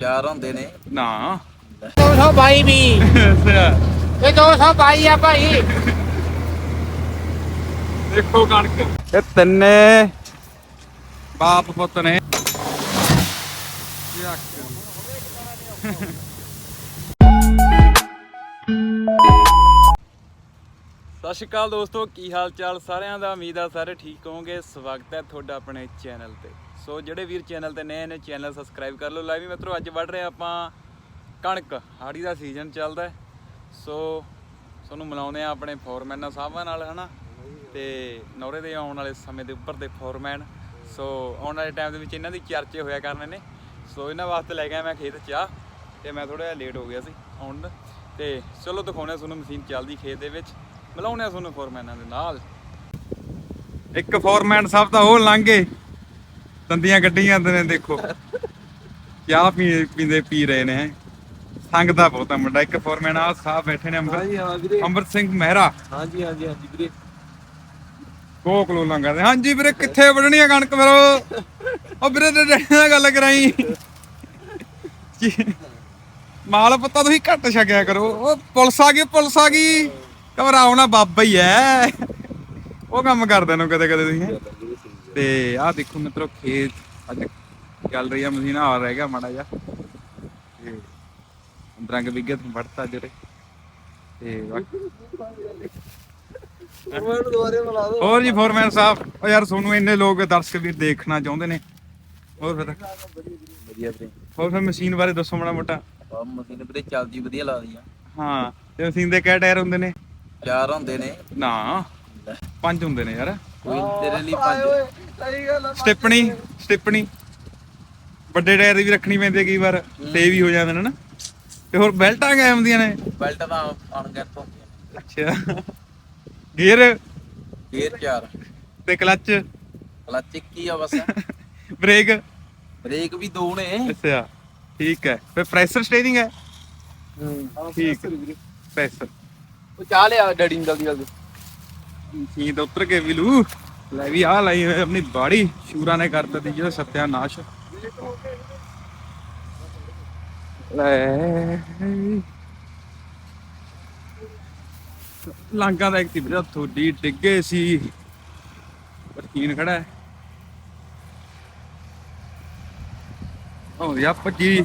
ਚਾਰ ਹੁੰਦੇ ਨੇ। ਨਾ। 222 ਵੀ। ਅੱਛਾ। ਇਹ 222 ਆ ਭਾਈ। ਦੇਖੋ ਕਣਕ। ਇਹ ਤਿੰਨੇ ਬਾਪ ਪੁੱਤ ਨੇ। ਸਤਿ ਸ਼੍ਰੀ ਅਕਾਲ ਦੋਸਤੋ, ਕੀ ਹਾਲ ਚਾਲ ਸਾਰਿਆਂ ਦਾ? ਉਮੀਦ ਆ ਸਾਰੇ ਠੀਕ ਹੋਵੋਗੇ। ਸਵਾਗਤ ਹੈ ਤੁਹਾਡਾ ਆਪਣੇ ਚੈਨਲ ਤੇ। ਸੋ ਜਿਹੜੇ ਵੀਰ ਚੈਨਲ ਤੇ ਨਏ ਨੇ, ਚੈਨਲ ਸਬਸਕ੍ਰਾਈਬ ਕਰ ਲਓ। ਲਾਈਵ ਮਿੱਤਰੋ, ਅੱਜ ਵੱਢ ਰਹੇ ਆਪਾਂ ਕਣਕ। ਹਾੜੀ ਦਾ ਸੀਜ਼ਨ ਚੱਲਦਾ ਹੈ। ਸੋ ਤੁਹਾਨੂੰ ਮਿਲਾਉਂਦੇ ਆ ਆਪਣੇ ਫੋਰਮੈਨਾਂ ਸਾਹਿਬਾਂ ਨਾਲ, ਹਨਾ? ਤੇ ਨੌਰੇ ਦੇ ਆਉਣ ਵਾਲੇ ਸਮੇਂ ਦੇ ਉੱਪਰ ਦੇ ਫੋਰਮੈਨ ਸੋ ਆਉਣ ਵਾਲੇ ਟਾਈਮ ਦੇ ਵਿੱਚ ਇਹਨਾਂ ਦੀ ਚਰਚੇ ਹੋਇਆ ਕਰਨੇ ਨੇ। ਸੋ ਇਹਨਾਂ ਵਾਸਤੇ ਲੈ ਗਿਆ ਮੈਂ ਖੇਤ ਚਾਹ, ਤੇ ਮੈਂ ਥੋੜਾ ਜਿਹਾ ਲੇਟ ਹੋ ਗਿਆ ਸੀ ਆਉਣ ਨੂੰ। ਤੇ ਚਲੋ ਦਿਖਾਉਣੇ ਤੁਹਾਨੂੰ ਮਸ਼ੀਨ ਚੱਲਦੀ ਖੇਤ ਦੇ ਵਿੱਚ। ਮਿਲਾਉਣੇ ਆ ਤੁਹਾਨੂੰ ਫੋਰਮੈਨਾਂ ਦੇ ਨਾਲ। ਇੱਕ ਫੋਰਮੈਨ ਸਭ ਤਾਂ ਉਹ ਲੰਘੇ। ਦੰਦੀਆਂ ਗੱਡੀਆਂ ਨੇ ਦੇਖੋ। ਪੀ ਪੀਂਦੇ ਪੀ ਰਹੇ ਨੇ। ਹੈਂ। ਸੰਗ ਦਾ ਬਹੁਤਾ ਮੁੰਡਾ। ਇੱਕ ਫੋਰਮੈਨ ਆ ਸਾਹਿਬ ਬੈਠੇ ਨੇ ਅੰਮ੍ਰਿਤ ਹਾਂਜੀ ਹਾਂ ਵੀਰੇ। ਅੰਮ੍ਰਿਤ ਸਿੰਘ ਮਹਿਰਾ। ਹਾਂਜੀ ਹਾਂਜੀ ਹਾਂਜੀ ਵੀਰੇ। ਕੋ ਕਲੋ ਲੰਗਾਦੇ ਹਾਂਜੀ ਵੀਰੇ ਕਿੱਥੇ ਵੜਨੀ ਆ ਕਣਕ ਫਿਰ ਉਹ ਵੀਰੇ ਤੇ ਡੈਡੀ ਨਾਲ ਗੱਲ ਕਰਾਈ। ਕੀ- ਮਾਲ ਪੱਤਾ ਤੁਸੀਂ ਘੱਟ ਛਕਿਆ ਕਰੋ। ਉਹ ਪੁਲਿਸ ਆ ਗਈ ਪੁਲਿਸ ਆ ਗਈ। ਘਬਰਾਓ ਨਾ ਬਾਬਾ ਹੀ ਐ ਉਹ ਕੰਮ ਕਰਦੇ ਨੂੰ ਕਦੇ ਕਦੇ ਤੁਸੀਂ। ਤੇ ਆਹ ਦੇਖੋ ਮਿੱਤਰੋ ਖੇਤ ਅੱਜ ਚੱਲ ਰਹੀ ਆ ਮਸ਼ੀਨ ਆ ਰਹਿ ਗਿਆ ਮਾੜਾ ਜਿਹਾ। ਤੇ ਅੰਦਰਾਂ ਕੇ ਵਿਗਤ ਵੜਤਾ ਜਰੇ ਤੇ ਹੋਰ ਜੀ ਫੋਰਮੈਨ ਸਾਹਿਬ ਉਹ ਯਾਰ ਤੁਹਾਨੂੰ ਇੰਨੇ ਲੋਕ ਦਰਸ਼ਕ ਵੀਰ ਦੇਖਣਾ ਚਾਹੁੰਦੇ ਨੇ। ਹੋਰ ਫਿਰ ਵਧੀਆ ਵੀਰੇ ਹੋਰ ਫਿਰ ਮਸ਼ੀਨ ਬਾਰੇ ਦੱਸੋ ਮਾੜਾ ਮੋਟਾ। ਆ ਮਸ਼ੀਨ ਵੀਰੇ ਚੱਲਦੀ ਵਧੀਆ ਲੱਗਦੀ ਆ। ਹਾਂ ਤੇ ਮਸ਼ੀਨ ਦੇ ਕਿਹੜੇ ਟਾਇਰ ਹੁੰਦੇ ਨੇ? ਚਾਰ ਹੁੰਦੇ ਨੇ। ਨਾ ਪੰਜ ਹੁੰਦੇ ਨੇ ਯਾਰ। ਕੋਈ ਤੇਰੇ ਲਈ ਪੰਜ। ਸਹੀ ਗੱਲ ਸਟਿੱਪਣੀ ਸਟਿੱਪਣੀ ਵੱਡੇ ਟਾਇਰ ਦੀ ਵੀ ਰੱਖਣੀ ਪੈਂਦੀ ਹੈ ਕਈ ਵਾਰ ਤੇ ਵੀ ਹੋ ਜਾਂਦੇ ਨੇ ਨਾ। ਤੇ ਹੋਰ ਬੈਲਟਾਂ ਕਿਵੇਂ ਹੁੰਦੀਆਂ ਨੇ? ਬੈਲਟ ਤਾਂ ਅਣਗਿਣਤ ਹੁੰਦੀਆਂ ਨੇ। ਅੱਛਾ। ਗੇਅਰ? ਗੇਅਰ ਚਾਰ। ਤੇ ਕਲੱਚ? ਕਲੱਚ ਇੱਕ ਹੀ ਆ ਬਸ। ਬ੍ਰੇਕ? ਬ੍ਰੇਕ ਵੀ ਦੋ ਨੇ। ਅੱਛਾ ਠੀਕ ਹੈ। ਫਿਰ ਪ੍ਰੈਸ਼ਰ ਸਟੇਰਿੰਗ ਹੈ? ਹੂੰ। ਠੀਕ ਪ੍ਰੈਸ਼ਰ। ਉਹ ਚਾਹ ਲਿਆ ਡੈਡੀ ਨੂੰ ਜਲਦੀ ਜਲਦੀ। ਸੀ ਤਾਂ ਉਤਰ ਕੇ ਵੀ ਲੈ ਵੀ ਆ ਲਈ ਹੋਈ ਆਪਣੀ ਬਾੜੀ, ਸ਼ੂਰਾ ਨੇ ਕਰ ਦਿੱਤੀ ਜਿਹੜਾ ਸਤਿਆਨਾਸ਼। ਲੈ। ਲਾਂਗਾ ਦਾ ਇੱਕ ਤੀ ਵੀਰੇ ਥੋੜੀ ਡਿੱਗੇ ਸੀ। ਪਰਕੀਨ ਖੜਾ ਹੈ। ਉਹ ਯਾ ਭੱਜੀ।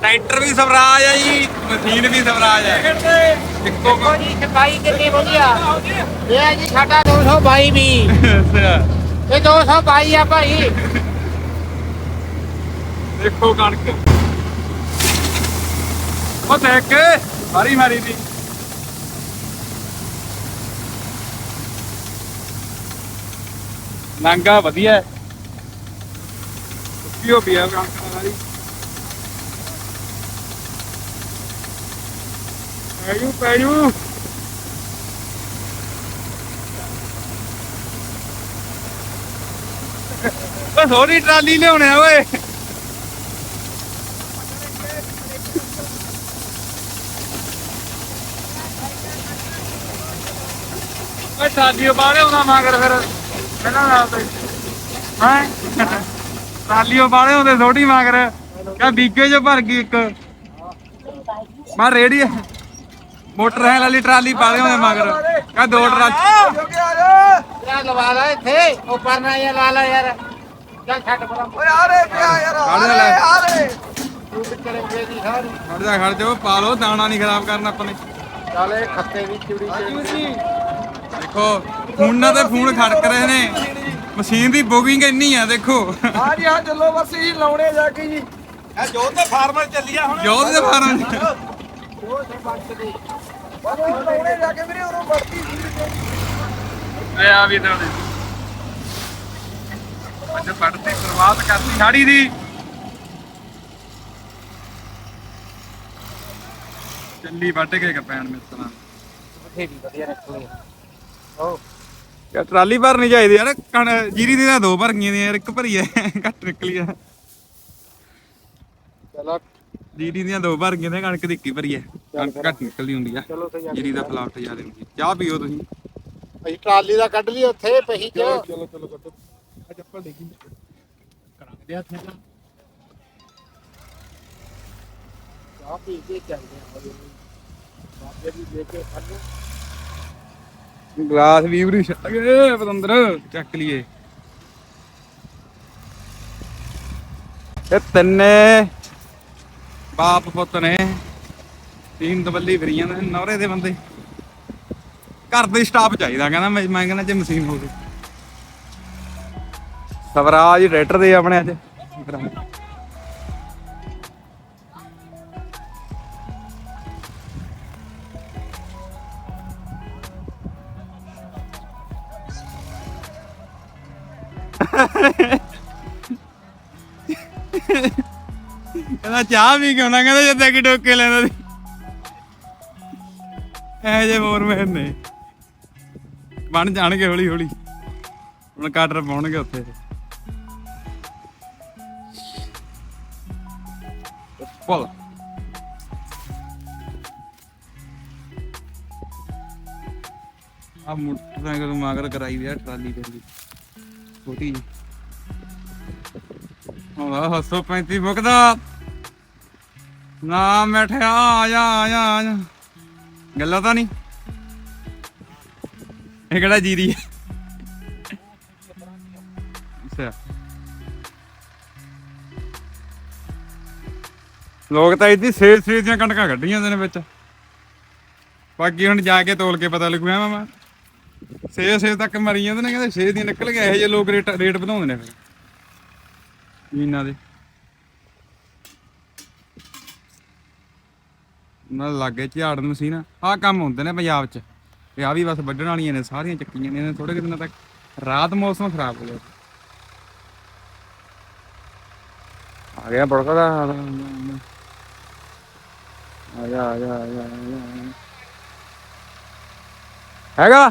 ਟਰੈਕਟਰ ਵੀ ਸਵਰਾਜ ਆ ਜੀ ਮਸ਼ੀਨ ਵੀ ਸਵਰਾਜ ਇੱਕੋ ਦੇਖੋ ਜੀ ਛਪਾਈ ਕਿੰਨੀ ਵਧੀਆ। ਇਹ ਹੈ ਜੀ ਸਾਡਾ 222 ਵੀ। ਅੱਛਾ। ਇਹ 222 ਆ ਭਾਈ। ਦੇਖੋ ਕਣਕ। ਉਹ ਦੇਖ ਕੇ ਮਾਰੀ ਮਾਰੀ ਦੀ ਨਾਂਗਾ ਵਧੀਆ। ਹੈ ਕੀ ਹੋ ਪਿਆ ਕਣਕ ਨਾਲ ਸਾਰੀ ਪੈਜੂ ਪੈਜੂ ਉਹ ਥੋੜੀ ਟਰਾਲੀ ਲਿਆਉਣੇ ਆ, ਓਏ। ਓਏ ਟਰਾਲੀ ਬਾਹਲੇ ਆਉਂਦਾ ਮਗਰ ਫਿਰ ਪਹਿਲਾਂ ਨਾਲ ਤੇ। ਹੈ? ਟਰਾਲੀ ਬਾਹਲੇ ਆਉਂਦੇ ਥੋੜੀ ਮਗਰ ਕਾ ਬੀਗੇ ਚ ਭਰ ਗਈ ਇੱਕ। ਮੈਂ ਰੇੜੀ ਮੋਟਰ ਹੈ ਵਾਲੀ ਟਰਾਲੀ ਪਾ ਦੇ ਉਹਦੇ ਮਗਰ। ਕਾ ਦੋ ਟਰਾਲੀ ਯਾਰ ਲਵਾ ਲਾ ਇੱਥੇ ਉੱਪਰ ਨਾ ਇਹ ਲਾ ਲਾ ਯਾਰ। ਚੱਲ ਛੱਡ ਪਰਾਂ। ਓਏ ਆ ਰੇ ਪਿਆ ਯਾਰ ਖੜ ਜਾ ਲੈ ਆ ਰੇ ਤੂੰ ਵੇ ਦੀ ਸਾਰੀ। ਖੜ ਜਾ ਖੜ ਜਾ ਪਾ ਲਓ ਦਾਣਾ ਨਹੀਂ ਖਰਾਬ ਕਰਨਾ ਆਪਾਂ ਨੇ ਚੱਲ ਇਹ ਖੱਤੇ ਵੀ ਚੂੜੀ ਚਾਹੀਦੀ ਦੇਖੋ ਫੋਨਾਂ ਤੇ ਫੋਨ ਖੜਕ ਰਹੇ ਨੇ। ਮਸ਼ੀਨ ਦੀ ਬੁਕਿੰਗ ਇੰਨੀ ਆ ਦੇਖੋ। ਹਾਂ ਜੀ ਹਾਂ ਚੱਲੋ ਬਸ ਜੀ ਲਾਉਣੇ ਜਾ ਕੇ ਜੀ। ਇਹ ਜੋਤ ਦੇ ਫਾਰਮਰ ਚੱਲੀਆ ਹੁਣ। ਜੋਧ ਦੇ ਫਾਰਮ ਉਹ ਬੰਦ ਦੀ ਬਸ ਲਾਉਣੇ ਜਾ ਕੇ ਵੀਰੇ ਉਰੋਂ ਵਰਤੀ ਲੈ ਆ ਵੀ ਤੇ ਅੱਜ ਪੜਤੇ ਸ਼ੁਰੂਆਤ ਕਰਤੀ ਸਾੜੀ ਦੀ। ਚੱਲੀ ਵੱਢ ਕੇ ਕਪੈਣ ਮਿੱਤਰਾਂ ਬਥੇਰੀ ਵਧੀਆ ਨਿਕਲੀ ਉਹ ਯਾ ਟਰਾਲੀ ਭਰਨੀ ਚਾਹੀਦੀ ਯਾਰ ਕਣ ਜੀਰੀ ਦੀਆਂ ਦੋ ਭਰ ਗਈਆਂ ਨੇ ਯਾਰ ਇੱਕ ਭਰੀ ਐ ਘੱਟ ਨਿਕਲੀ ਆ ਚਲੋ। ਜੀਰੀ ਦੀਆਂ ਦੋ ਭਰ ਗਈਆਂ ਨੇ ਕਣਕ ਦੀ ਇੱਕੀ ਭਰੀ ਐ। ਕਣਕ ਘੱਟ ਨਿਕਲਦੀ ਹੁੰਦੀ ਆ। ਚਲੋ ਤੇ ਜਾ ਜੀਰੀ ਦਾ ਪਲਾਟ ਜ਼ਿਆਦਾ ਹੁੰਦੀ ਆ। ਚਾਹ ਪੀਓ ਤੁਸੀਂ। ਅਸੀਂ ਟਰਾਲੀ ਦਾ ਕੱਢ ਲਈ ਉੱਥੇ ਪਹੀ ਚ। ਚਲੋ ਚਲੋ ਕੱਟੋ ਆ ਚੱਪਲ ਦੇਖੀ ਕਰਾਂਗੇ ਹੱਥ ਨਾਲ ਚਾਹ ਪੀ ਕੇ ਚੱਲਦੇ ਆ ਹੌਲੀ ਹੌਲੀ। ਬਾਬੇ ਦੀ ਦੇ ਕੇ ਫੜ ਗਲਾਸ ਵੀ ਉਰੀ ਛੱਡ ਗਏ ਪਤੰਦਰ। ਚੱਕ ਲਈਏ। ਇਹ ਤਿੰਨੇ ਬਾਪ ਪੁੱਤ ਨੇ। ਤੀਨ ਦਬੱਲੀ ਫਰੀਆਂ ਨੇ, ਨੌਰੇ ਦੇ ਬੰਦੇ। ਘਰ ਦੇ ਸਟਾਫ ਚਾਹੀਦਾ, ਕਹਿੰਦਾ ਮੈਂ ਮੈਂ ਕਹਿੰਦਾ ਜੇ ਮਸ਼ੀਨ ਹੋਵੇ ਸਵਰਾਜ ਟਰੈਕਟਰ ਦੇ ਆਪਣੇ ਅੱਜ। ਕਹਿੰਦਾ ਚਾਹ ਵੀ ਕਿਉਂ ਨਾ ਕਹਿੰਦਾ ਜਦ ਕਿ ਟੋਕੇ ਲੈਂਦਾ ਸੀ। ਇਹ ਜੇ ਫੋਰਮੈਨ ਨੇ। ਬਣ ਜਾਣਗੇ ਹੌਲੀ ਹੌਲੀ। ਹੁਣ ਕਾਟਰ ਪਾਉਣਗੇ ਉੱਥੇ। ਪਲ ਆ ਮੋਟਰਸਾਈਕਲ ਮਾਗਰ ਕਰਾਈ ਵਿਆ ਟਰਾਲੀ ਦੇ ਲਈ ਛੋਟੀ ਜਿਹੀ। ਆਹ ਹੱਸੋ 35 ਮੁਕਦਾ। ਨਾ ਮਠਿਆ ਆ ਜਾ ਆ ਜਾ। ਗੱਲਾਂ ਤਾਂ ਨਹੀਂ। ਇਹ ਕਿਹੜਾ ਜੀਰੀ ਹੈ? ਅੱਛਾ। ਲੋਕ ਤਾਂ ਇੱਦੀ ਸੇਜ ਸੇਜ ਦੀਆਂ ਕਣਕਾਂ ਕੱਢੀਆਂ ਜਾਂਦੇ ਨੇ ਵਿੱਚ। ਬਾਕੀ ਹੁਣ ਜਾ ਕੇ ਤੋਲ ਕੇ ਪਤਾ ਲੱਗੂਗਾ ਮਾਮਾ ਸੇਜ ਸੇ ਤੱਕ ਮਰੀ ਜਾਂਦੇ ਨੇ, ਕਹਿੰਦੇ ਸੇਜ ਦੀਆਂ ਨਿਕਲ ਗਏ ਇਹੋ ਜਿਹੇ ਲੋਕ ਰੇਟ ਰੇਟ ਵਧਾਉਂਦੇ ਨੇ ਫਿਰ। ਜ਼ਮੀਨਾਂ ਦੇ। ਨਾਲ ਲੱਗੇ ਝਾੜਨ ਮਸ਼ੀਨ ਆਹ ਕੰਮ ਹੁੰਦੇ ਨੇ ਪੰਜਾਬ 'ਚ। ਤੇ ਆ ਵੀ ਬਸ ਵੱਢਣ ਵਾਲੀਆਂ ਨੇ ਸਾਰੀਆਂ ਚੱਕੀਆਂ ਨੇ ਥੋੜੇ ਕੁ ਦਿਨਾਂ ਤੱਕ ਰਾਤ ਮੌਸਮ ਖਰਾਬ ਹੋ ਗਿਆ। ਆ ਗਿਆ ਬੜਕਾ ਦਾ ਆ ਜਾ ਆ ਜਾ ਆ ਜਾ ਆ ਜਾ। ਹੈਗਾ?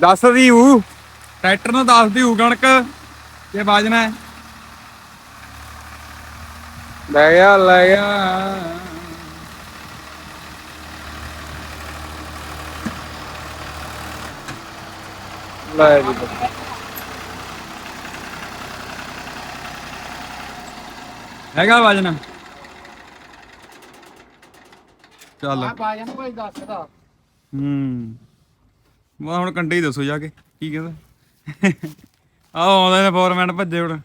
ਦੱਸ ਦੀ ਹੂ ਟਰੈਕਟਰ ਨੂੰ ਦੱਸ ਦੀ ਹੂ ਕਣਕ ਇਹ ਬਾਜਣਾ ਹੈ। ਲੈ ਗਿਆ ਲੈ ਗਿਆ ਲੈ ਜੀ ਬੱਚੇ। ਹੈਗਾ ਵਜਨ? ਚੱਲ। ਆ ਬਾਜਨ ਕੋਈ ਦੱਸਦਾ। ਹੂੰ। ਮੈਂ ਹੁਣ ਕੰਡੇ ਹੀ ਦੱਸੋ ਜਾ ਕੇ ਕੀ ਕਹਿੰਦਾ? ਆਹ ਆਉਂਦੇ ਨੇ ਫੋਰਮੈਨ ਭੱਜੇ ਹੁਣ।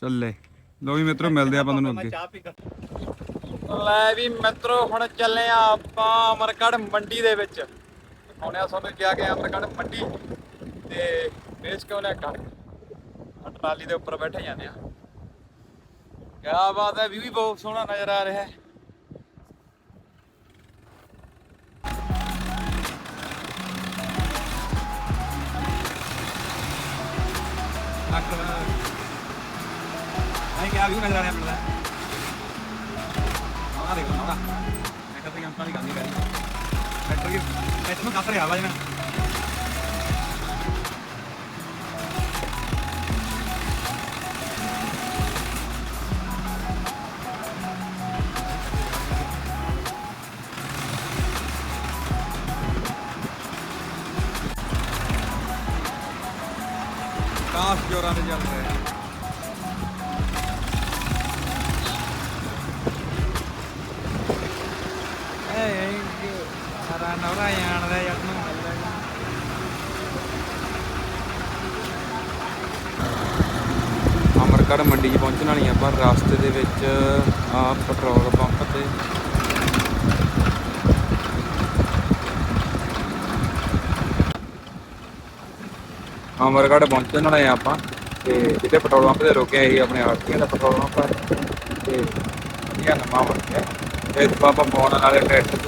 ਚੱਲੇ। ਲੋ ਵੀ ਮਿੱਤਰੋ ਮਿਲਦੇ ਆ ਬੰਦ ਨੂੰ ਅੱਗੇ। ਲੈ ਵੀ ਮਿੱਤਰੋ ਹੁਣ ਚੱਲੇ ਆ ਆਪਾਂ ਅਮਰਗੜ ਮੰਡੀ ਦੇ ਵਿੱਚ। ਆਉਣੇ ਆ ਕਿਹਾ ਕਿ ਅਮਰਗੜ ਮੰਡੀ ਤੇ ਵੇਚ ਕੇ ਉਹਨੇ ਕਣਕ। ਟਰਾਲੀ ਦੇ ਉੱਪਰ ਬੈਠੇ ਜਾਂਦੇ ਆ। ਕਿਆ ਬਾਤ ਹੈ ਵੀ ਬਹੁਤ ਸੋਹਣਾ ਨਜ਼ਰ ਆ ਰਿਹਾ ਹੈ। ਨਹੀਂ ਕਿਹਾ ਵੀ ਨਜ਼ਰ ਆ ਰਿਹਾ ਮਿਲਦਾ ਆਹ ਦੇਖੋ ਨਾ ਮੈਂ ਕਹਿੰਦਾ ਕਿ ਅੰਤਾਂ ਨਹੀਂ ਕਰੀ। ਟਰੈਕਟਰ ਕੀ ਟਰੈਕਟਰ ਨੂੰ ਕੱਸ ਰਿਹਾ ਵਾ ਜਨਾ ਕਾਸ ਜੋਰਾਂ ਤੇ ਚੱਲ ਰਿਹਾ ਏ ਸਾਰਾ ਨਵਰਾ ਜਾਣ ਦਾ ਮੰਡੀ 'ਚ ਪਹੁੰਚਣ ਵਾਲੀ ਆਪਾਂ, ਰਸਤੇ ਦੇ ਵਿੱਚ ਆ ਪੈਟਰੋਲ ਪੰਪ ਤੇ। ਅਮਰਗੜ ਪਹੁੰਚਣ ਵਾਲੇ ਆ ਆਪਾਂ, ਤੇ ਜਿੱਥੇ ਪੈਟਰੋਲ ਪੰਪ ਤੇ ਰੁਕੇ ਸੀ ਆਪਣੇ ਆਰਤੀਆਂ ਦਾ ਪੈਟਰੋਲ ਪੰਪ ਤੇ ਵਧੀਆ ਨਵਾਂ ਬਣ ਗਿਆ ਤੇ ਪਾਉਣ ਵਾਲੇ ਟਰੈਕਟਰ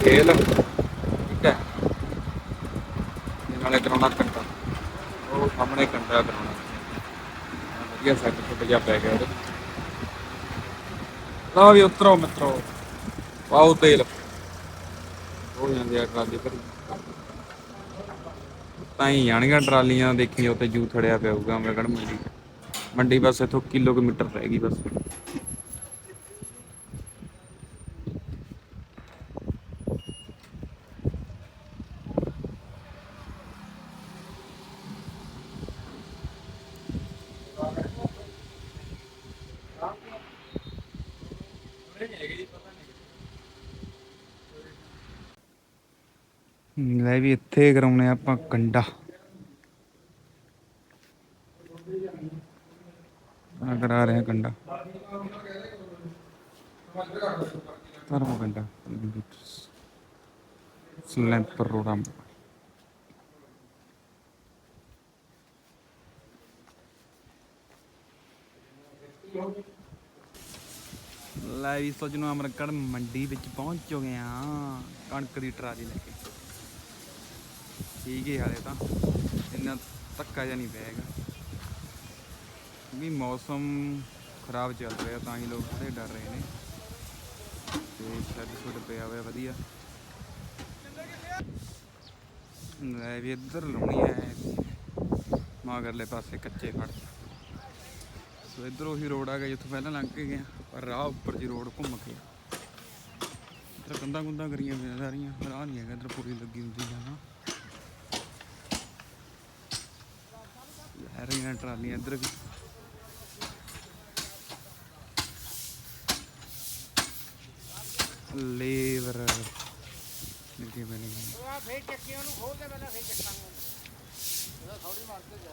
ਤੇਲ ਠੀਕ ਹੈ। ਨਾਲੇ ਕਰਾਉਣਾ ਕੰਡਾ ਉਹ ਸਾਹਮਣੇ ਕੰਡਾ ਕਰਾਉਣਾ। ਵਧੀਆ ਸੈੱਟ ਫੁੱਟ ਜਾ ਪੈ ਗਿਆ ਉਹਦੇ। ਲਓ ਵੀ ਉਤਰੋ ਮਿੱਤਰੋ। ਪਾਓ ਤੇਲ। ਹੋ ਜਾਂਦੇ ਆ ਟਰਾਲੀ ਭਰੀ। ਤਾਂ ਹੀ ਜਾਣਗੀਆਂ ਟਰਾਲੀਆਂ। ਦੇਖੀ ਉੱਤੇ ਜੂ ਥੜਿਆ ਪਿਆ ਹੋਊਗਾ। ਅਮਰਗੜ ਮੰਡੀ ਮੰਡੀ ਬਸ ਇਥੋਂ ਕਿਲੋਮੀਟਰ ਰਹਿ ਗਈ ਬਸ। ਲੈ ਵੀ ਇੱਥੇ ਕਰਾਉਣੇ ਆ ਆਪਾਂ ਕੰਡਾ। ਆ ਕਰਾ ਰਹੇ ਹਾਂ ਕੰਡਾ। ਧਰਮ ਕੰਡਾ। ਸਲੈਂਪਰ ਰੋਡਮ ਲੈ ਵੀ ਸੋਜਨੋ ਅਮਰਕੜ ਮੰਡੀ ਵਿੱਚ ਪਹੁੰਚ ਚੁੱਕੇ ਆ ਕਣਕ ਦੀ ਟਰਾਲੀ ਲੈ ਕੇ। ਠੀਕ ਹੀ ਹਾਲੇ ਤਾਂ। ਇੰਨਾ ਧੱਕਾ ਜਿਹਾ ਨਹੀਂ ਪਿਆਗਾ ਵੀ ਮੌਸਮ ਖਰਾਬ ਚੱਲ ਰਿਹਾ, ਤਾਂ ਹੀ ਲੋਕ ਥੋੜੇ ਡਰ ਰਹੇ ਨੇ। ਤੇ ਸੱਟ ਸੁੱਡ ਪਿਆ ਹੋਇਆ ਵਧੀਆ। ਲੈ ਵੀ ਇੱਧਰ ਲਾਉਣੀ ਹੈ ਮਗਰਲੇ ਪਾਸੇ ਕੱਚੇ ਖੜ ਸੋ ਇੱਧਰੋਂ ਉਹੀ ਰੋਡ ਆ ਗਿਆ, ਜਿੱਥੋਂ ਪਹਿਲਾਂ ਲੰਘ ਕੇ ਗਿਆ। ਰਾਹ ਉੱਪਰ ਜੀ ਰੋਡ ਘੁੰਮ ਕੇ। ਇੱਧਰ ਕੰਦਾ ਕੁੰਦਾ ਕਰੀਆਂ ਹੋਈਆਂ ਸਾਰੀਆਂ, ਰਾਹ ਨਹੀਂ ਹੈਗਾ, ਇੱਧਰ ਪੂਰੀ ਲੱਗੀ ਹੁੰਦੀ ਜਾਣਾ ਲੈ ਰਹੀਆਂ ਟਰਾਲੀਆਂ ਇੱਧਰ ਵੀ। ਲੇਬਰ, ਲੱਗੇ ਬਣੇ ਫੇਰ ਚੱਕੀ, ਉਹਨੂੰ ਖੋਲ ਦੇ ਪਹਿਲਾਂ ਫੇਰ ਚੱਕਾਂਗੇ ਥੋੜੀ ਮਾਰ ਕੇ ਜਾ।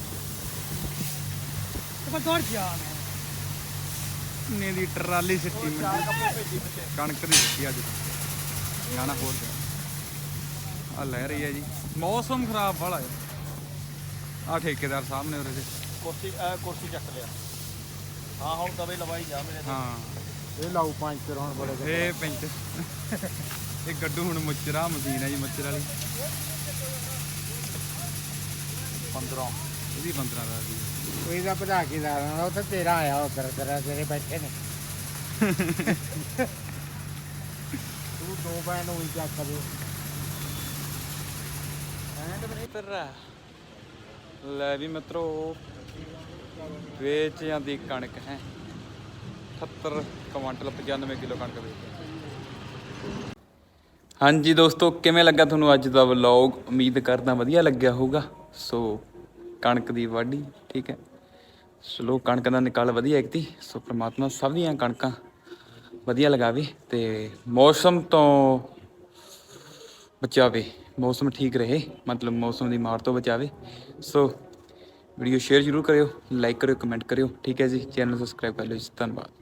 450 ਨੇ ਦੀ ਟਰਾਲੀ ਸਿੱਟੀ ਮੈਂ। ਕਣਕ ਦੀ ਸਿੱਟੀ ਅੱਜ। ਜਾਣਾ ਹੋਰ ਆ ਲੈ ਰਹੀ ਹੈ ਜੀ। ਮੌਸਮ ਖਰਾਬ ਵਾਲਾ ਹੈ। ਆ ਠੇਕੇਦਾਰ ਸਾਹਿਬ ਨੇ ਉਰੇ ਦੇ। ਕੁਰਸੀ ਕੁਰਸੀ ਚੱਕ ਲਿਆ। ਹਾਂ ਹੁਣ ਤਵੇ ਲਵਾਈ ਜਾ ਮੇਰੇ ਹਾਂ। ਇਹ ਲਾਉ ਪੈਂਚਰ ਹੁਣ ਬੜੇ ਇਹ ਪੈਂਚਰ ਇਹ ਗੱਡੂ ਹੁਣ ਮੁੱਚਰਾ ਮਸ਼ੀਨ ਹੈ ਜੀ ਮੁੱਚਰ ਵਾਲੀ। 15 ਇਹਦੀ 15 ਦਾ ਜੀ। ਕੋਈ ਦਾ ਭਜਾ ਕੇ ਲਾ ਲੈਣਾ ਉਹ ਤਾਂ ਤੇਰਾ ਆਇਆ ਉਧਰ ਤੇਰਾ ਤੇਰੇ ਬੈਠੇ ਨੇ। ਤੂੰ ਦੋ ਪੈਨ ਹੋਈ ਚੱਕ ਦੇ। ਤਰਾ ਲੈ ਵੀ ਮਿੱਤਰੋ ਵੇਚ ਜਾਂਦੀ ਕਣਕ ਹੈ। 78 ਕੁਆਂਟਲ 95 ਕਿਲੋ ਕਣਕ ਵੇਚ ਹਾਂਜੀ ਦੋਸਤੋ, ਕਿਵੇਂ ਲੱਗਾ ਤੁਹਾਨੂੰ ਅੱਜ ਦਾ ਵਲੌਗ ਉਮੀਦ ਕਰਦਾ ਵਧੀਆ ਲੱਗਿਆ ਹੋਊਗਾ। ਸੋ ਕਣਕ ਦੀ ਵਾਢੀ, ਠੀਕ ਹੈ। ਸਲੋ ਕਣਕ ਦਾ ਨਿਕਾਲ ਵਧੀਆ ਕੀਤੀ ਸੋ ਪ੍ਰਮਾਤਮਾ ਸਭ ਦੀਆਂ ਕਣਕਾਂ ਵਧੀਆ ਲਗਾਵੇ ਤੇ ਮੌਸਮ ਤੋਂ ਬਚਾਵੇ, ਮੌਸਮ ਠੀਕ ਰਹੇ, ਮਤਲਬ ਮੌਸਮ ਦੀ ਮਾਰ ਤੋਂ ਬਚਾਵੇ। ਸੋ ਵੀਡੀਓ ਸ਼ੇਅਰ ਜ਼ਰੂਰ ਕਰਿਓ, ਲਾਈਕ ਕਰਿਓ, ਕਮੈਂਟ ਕਰਿਓ, ਠੀਕ ਹੈ ਜੀ। ਚੈਨਲ ਸਬਸਕ੍ਰਾਈਬ ਕਰ ਲਿਓ ਜੀ। ਧੰਨਵਾਦ।